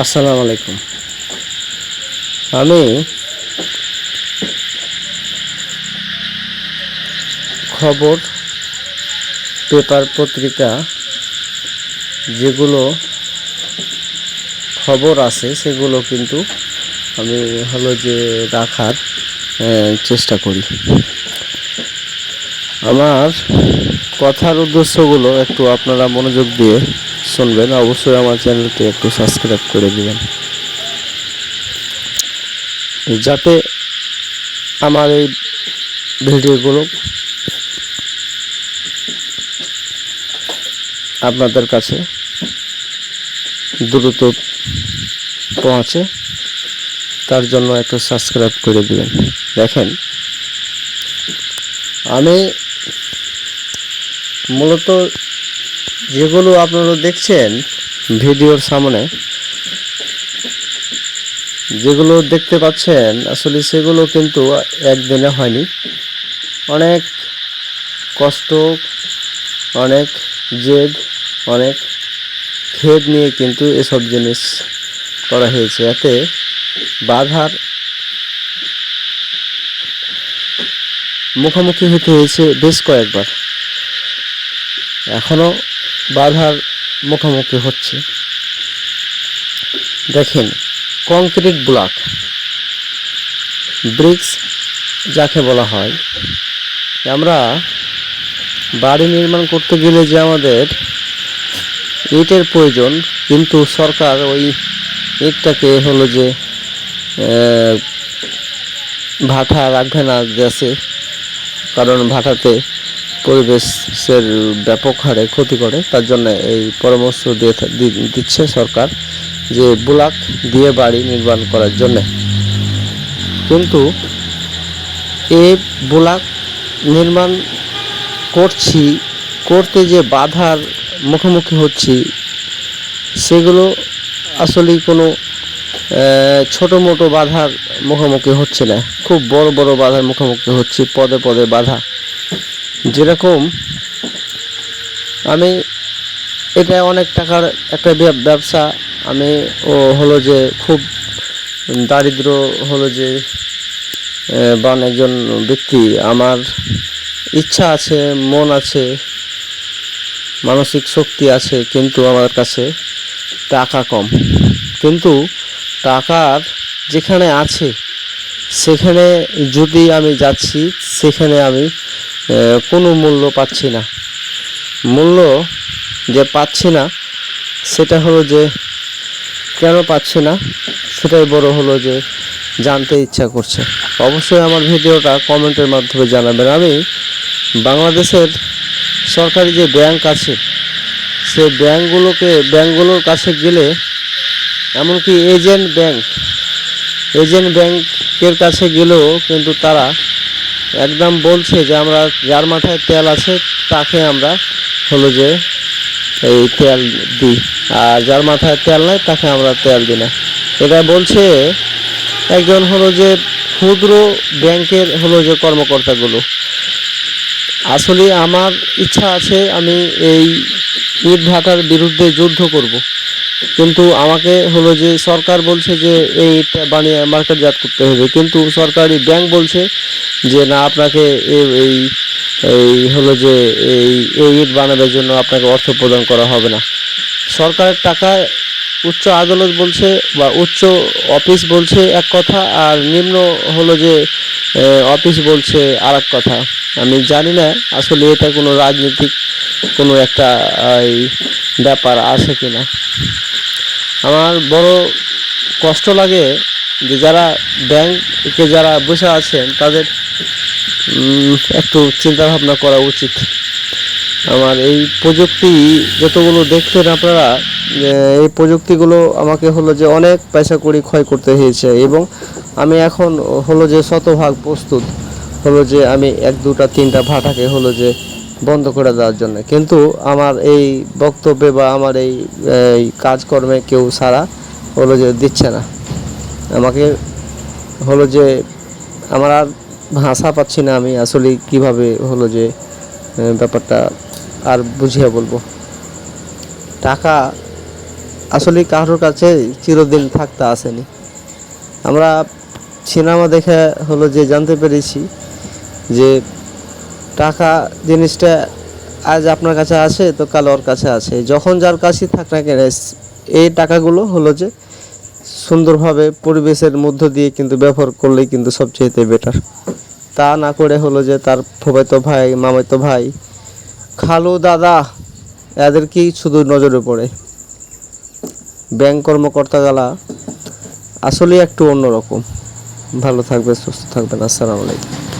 আসসালামু আলাইকুম। আমি খবর, পেপার, পত্রিকা যেগুলো খবর আছে সেগুলো কিন্তু আমি হলো যে রাখার চেষ্টা করি। আমার কথার উদ্দেশ্যগুলো একটু আপনারা মনোযোগ দিয়ে শুনবেন, অবশ্যই আমার চ্যানেলটি একটু সাবস্ক্রাইব করে দিবেন। যাতে আমার এই ভিডিওগুলো আপনাদের কাছে দ্রুত পৌঁছে, তার জন্য একটু সাবস্ক্রাইব করে দিবেন। দেখেন, আমি মূলত যেগুলো আপনারা দেখছেন ভিডিওর সামনে, যেগুলো দেখতে পাচ্ছেন, আসলে সেগুলো কিন্তু একদিনে হয়নি। অনেক কষ্ট, অনেক জেদ, অনেক খেদ নিয়ে কিন্তু এসব জিনিস করা হয়েছে। এতে বাধার মুখোমুখি হতে হয়েছে বেশ কয়েকবার। এখনও বাধার মুখোমুখি হচ্ছে। দেখেন কংক্রিট ব্লক ব্রিক্স যাকে বলা হয়। আমরা বাড়ি নির্মাণ করতে গেলে যে আমাদের ইটের প্রয়োজন, কিন্তু সরকার ওই ইটটাকে হলো যে ভাটা রাখবে না গ্যাসে কারণ ভাটাতে পরিবেশের ব্যাপক হারে ক্ষতি করে, তার জন্য এই পরামর্শ দিয়ে দিচ্ছে সরকার যে ব্লক দিয়ে বাড়ি নির্মাণ করার জন্য। কিন্তু এই ব্লক নির্মাণ করছি, করতে যে বাধার মুখোমুখি হচ্ছি, সেগুলো আসলেই কোনো ছোট মোটো বাধার মুখোমুখি হচ্ছে না। খুব বড় বড় বাধার মুখোমুখি হচ্ছে, পদে পদে বাধা। যেরকম আমি এটা অনেক টাকার একটা ব্যবসা। আমি ও হলো যে খুব দারিদ্র হলো যে বান একজন ব্যক্তি। আমার ইচ্ছা আছে, মন আছে, মানসিক শক্তি আছে, কিন্তু আমার কাছে টাকা কম। কিন্তু টাকার যেখানে আছে, সেখানে যদি আমি যাচ্ছি, সেখানে আমি কোনো মূল্য পাচ্ছি না। মূল্য যে পাচ্ছি না, সেটা হলো যে কেন পাচ্ছি না, সেটাই বড় হলো যে জানতে ইচ্ছা করছে। অবশ্যই আমার ভিডিওটা কমেন্টের মাধ্যমে জানাবেন। আমি বাংলাদেশের সরকারি যে ব্যাংক আছে সে ব্যাংকগুলোকে, ব্যাংকগুলোর কাছে গেলে এমনকি এজেন্ট ব্যাংক, এজেন্ট ব্যাংকের কাছে গেলেও কিন্তু তারা একদম বলছে যে আমরা যার মাথায় তেল আছে, তাকে আমরা হলো যে এই তেল দিই। আর যার মাথায় তেল নাই, তাকে আমরা তেল দিই না। এটা বলছে একজন হলো যে ক্ষুদ্র ব্যাংকের হলো যে কর্মকর্তাগুলো। আসলে আমার ইচ্ছা আছে আমি এই ইট ভাটার বিরুদ্ধে যুদ্ধ করব। কিন্তু আমাকে হলো যে সরকার বলছে যে এই ইটটা বানিয়ে মার্কেটজাত করতে হবে। কিন্তু সরকারি ব্যাংক বলছে যে না, আপনাকে এই এই হলো যে এই এই ইট বানানোর জন্য আপনাকে অর্থ প্রদান করা হবে না। সরকারের টাকা উচ্চ আদালত বলছে বা উচ্চ অফিস বলছে এক কথা, আর নিম্ন হলো যে অফিস বলছে আর এক কথা। আমি জানি না আসলে এটা কোনো রাজনৈতিক কোনো একটা ব্যাপার আছে কি না আমার বড় কষ্ট লাগে যে যারা ব্যাংকে যারা বসে আছেন, তাদের একটু চিন্তা ভাবনা করা উচিত। আমার এই প্রযুক্তি যতগুলো দেখছেন আপনারা এই প্রযুক্তিগুলো আমাকে হলো যে অনেক পয়সা করি ক্ষয় করতে হয়েছে এবং আমি এখন হলো যে শতভাগ প্রস্তুত। হলো যে আমি এক, দুটা, তিনটা ভাটাকে হলো যে বন্ধ করে দেওয়ার জন্য। কিন্তু আমার এই বক্তব্যে বা আমার এই কাজকর্মে কেউ সারা হলো যে দিচ্ছে না। আমাকে হলো যে আমার আর ভাষা পাচ্ছি না আমি, আসলে কীভাবে হলো যে ব্যাপারটা আর বুঝিয়ে বলব। টাকা আসলে কারোর কাছে চিরদিন থাকতে আসেনি। আমরা সিনেমা দেখে হলো যে জানতে পেরেছি যে টাকা জিনিসটা আজ আপনার কাছে আছে, তো কাল ওর কাছে আছে। যখন যার কাছে থাক না কেন এই টাকাগুলো হলো যে সুন্দরভাবে পরিবেশের মধ্য দিয়ে কিন্তু ব্যবহার করলেই কিন্তু সবচেয়ে বেটার তা না করে হলো যে তার ফুফাইতো ভাই, মামাইতো ভাই, খালু দাদা, এদেরকেই শুধু নজরে পড়ে। ব্যাংক কর্মকর্তাগুলা আসলেই একটু অন্যরকম। ভালো থাকবে সুস্থ থাকবেন, আসসালামু আলাইকুম।